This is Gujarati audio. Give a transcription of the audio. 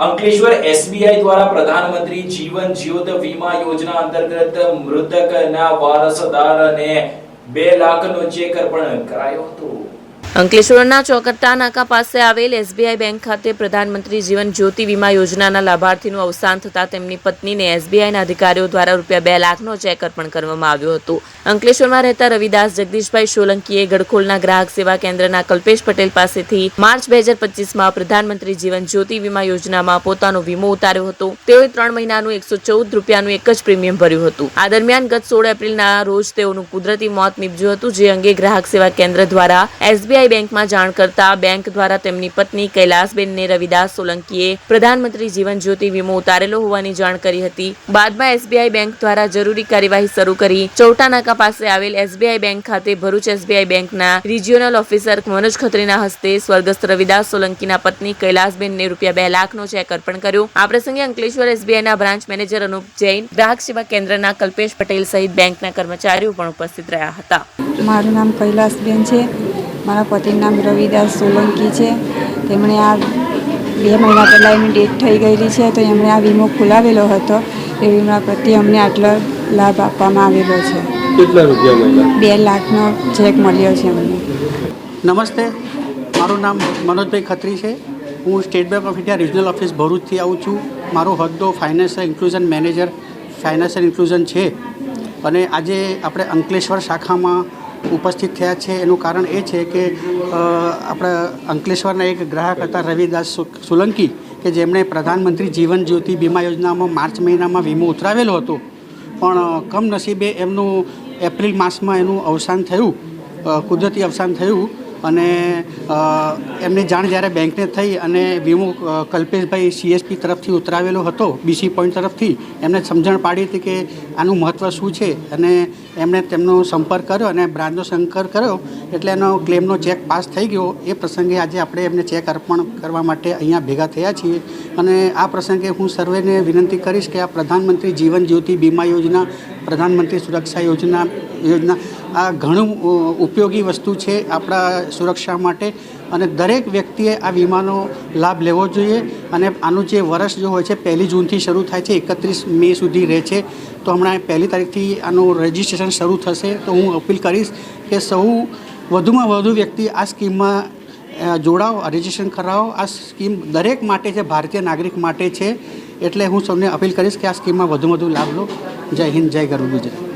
અંકલેશ્વર એસબીઆઈ દ્વારા પ્રધાનમંત્રી જીવન જ્યોત વીમા યોજના અંતર્ગત મૃતકના વારસદારને બે લાખનો ચેક અર્પણ કરાયો હતો. અંકલેશ્વરના ચોકટ્ટા નાકા પાસે આવેલ એસબીઆઈ બેંક ખાતે પ્રધાનમંત્રી જીવન જ્યોતિ વીમા યોજનાના લાભાર્થીનું અવસાન થતાં તેમની પત્નીને એસબીઆઈના અધિકારીઓ દ્વારા રૂપિયા બે લાખનો ચેક અર્પણ કરવામાં આવ્યો હતો. અંકલેશ્વરમાં રહેતા રવિદાસ જગદીશભાઈ સોલંકીએ ગડખોલના ગ્રાહક સેવા કેન્દ્રના કલ્પેશ પટેલ પાસેથી માર્ચ બે હજાર પચીસમાં પ્રધાનમંત્રી જીવન જ્યોતિ વીમા યોજનામાં પોતાનો વીમો ઉતાર્યો હતો. તેઓએ ત્રણ મહિનાનું એકસો ચૌદ રૂપિયાનું એક જ પ્રીમિયમ ભર્યું હતું. આ દરમિયાન ગત સોળ એપ્રિલના રોજ તેઓનું કુદરતી મોત નીપજ્યું હતું, જે અંગે ગ્રાહક સેવા કેન્દ્ર દ્વારા એસબીઆઈ બેંકમાં જાણ કરતા બેંક દ્વારા તેમની પત્ની કૈલાસબેનને રવિદાસ સોલંકીએ પ્રધાનમંત્રી જીવન જ્યોતિ વીમો ઉતારેલો હોવાની જાણ કરી હતી. બાદમાં એસબીઆઈ બેંક દ્વારા જરૂરી કાર્યવાહી શરૂ કરી ચૌટા નાકા પાસે આવેલ એસબીઆઈ બેંક ખાતે ભરૂચ એસબીઆઈ બેંકના રિજિયોનલ ઓફિસર મનોજ ખત્રીના હસ્તે સ્વર્ગસ્થ રવિદાસ સોલંકીના પત્ની કૈલાસબેનને રૂપિયા બે લાખનો ચેક અર્પણ કર્યો. આ પ્રસંગે અંકલેશ્વર એસબીઆઈના બ્રાન્ચ મેનેજર અનુપ જૈન, ગ્રાહક સેવા કેન્દ્રના કલ્પેશ પટેલ સહિત બેંકના કર્મચારીઓ પણ ઉપસ્થિત રહ્યા હતા. મારું નામ કૈલાસબેન છે. મારા પતિનું નામ રવિદાસ સોલંકી છે. તેમણે આ બે મહિના પહેલાં એમની ડેથ થઈ ગયેલી છે તો એમણે આ વીમો ખોલાવેલો હતો. એ વીમા પ્રત્યે અમને આટલો લાભ આપવામાં આવેલો છે. કેટલા રૂપિયા બે લાખનો ચેક મળ્યો છે અમને. નમસ્તે. મારું નામ મનોજભાઈ ખત્રી છે. હું state bank of India regional office ભરૂચથી આવું છું. મારો હોદ્દો financial inclusion manager financial inclusion છે. અને આજે આપણે અંકલેશ્વર શાખામાં ઉપસ્થિત થયા છે. એનું કારણ એ છે કે આપણા અંકલેશ્વરના એક ગ્રાહક હતા રવિદાસ સોલંકી, કે જેમણે પ્રધાનમંત્રી જીવન જ્યોતિ વીમા યોજનામાં માર્ચ મહિનામાં વીમો ઉતરાવેલો હતો. પણ, કમનસીબે એમનું એપ્રિલ માસમાં એનું અવસાન થયું કુદરતી અવસાન થયું. અને એમની જાણ જ્યારે બેંકને થઈ અને વીમો કલ્પેશભાઈ સીએસપી તરફથી ઉતરાવેલો હતો, બીસી પોઈન્ટ તરફથી, એમને સમજણ પાડી હતી કે આનું મહત્ત્વ શું છે અને એમણે તેમનો સંપર્ક કર્યો અને બ્રાન્ચનો સંપર્ક કર્યો એટલે એનો ક્લેમનો ચેક પાસ થઈ ગયો. એ પ્રસંગે આજે આપણે એમને ચેક અર્પણ કરવા માટે અહીંયા ભેગા થયા છીએ અને આ પ્રસંગે હું સર્વેને વિનંતી કરીશ કે આ પ્રધાનમંત્રી જીવન જ્યોતિ બીમા યોજના, પ્રધાનમંત્રી સુરક્ષા યોજના યોજના આ ઘણું ઉપયોગી વસ્તુ છે આપણા સુરક્ષા માટે અને દરેક વ્યક્તિએ આ વીમાનો લાભ લેવો જોઈએ અને આનું જે વર્ષ જો હોય છે, પહેલી જૂનથી શરૂ થાય છે, એકત્રીસ મે સુધી રહે છે, તો હમણાં પહેલી તારીખથી આનું રજિસ્ટ્રેશન શરૂ થશે, તો હું અપીલ કરીશ કે સૌ વધુમાં વધુ વ્યક્તિ આ સ્કીમમાં જોડાઓ રજિસ્ટ્રેશન કરાવો. આ સ્કીમ દરેક માટે છે, ભારતીય નાગરિક માટે છે, એટલે હું સૌને અપીલ કરીશ કે આ સ્કીમમાં વધુ વધુ લાભ લો. જય હિન્દ, જય ગરુ ગુજરાત.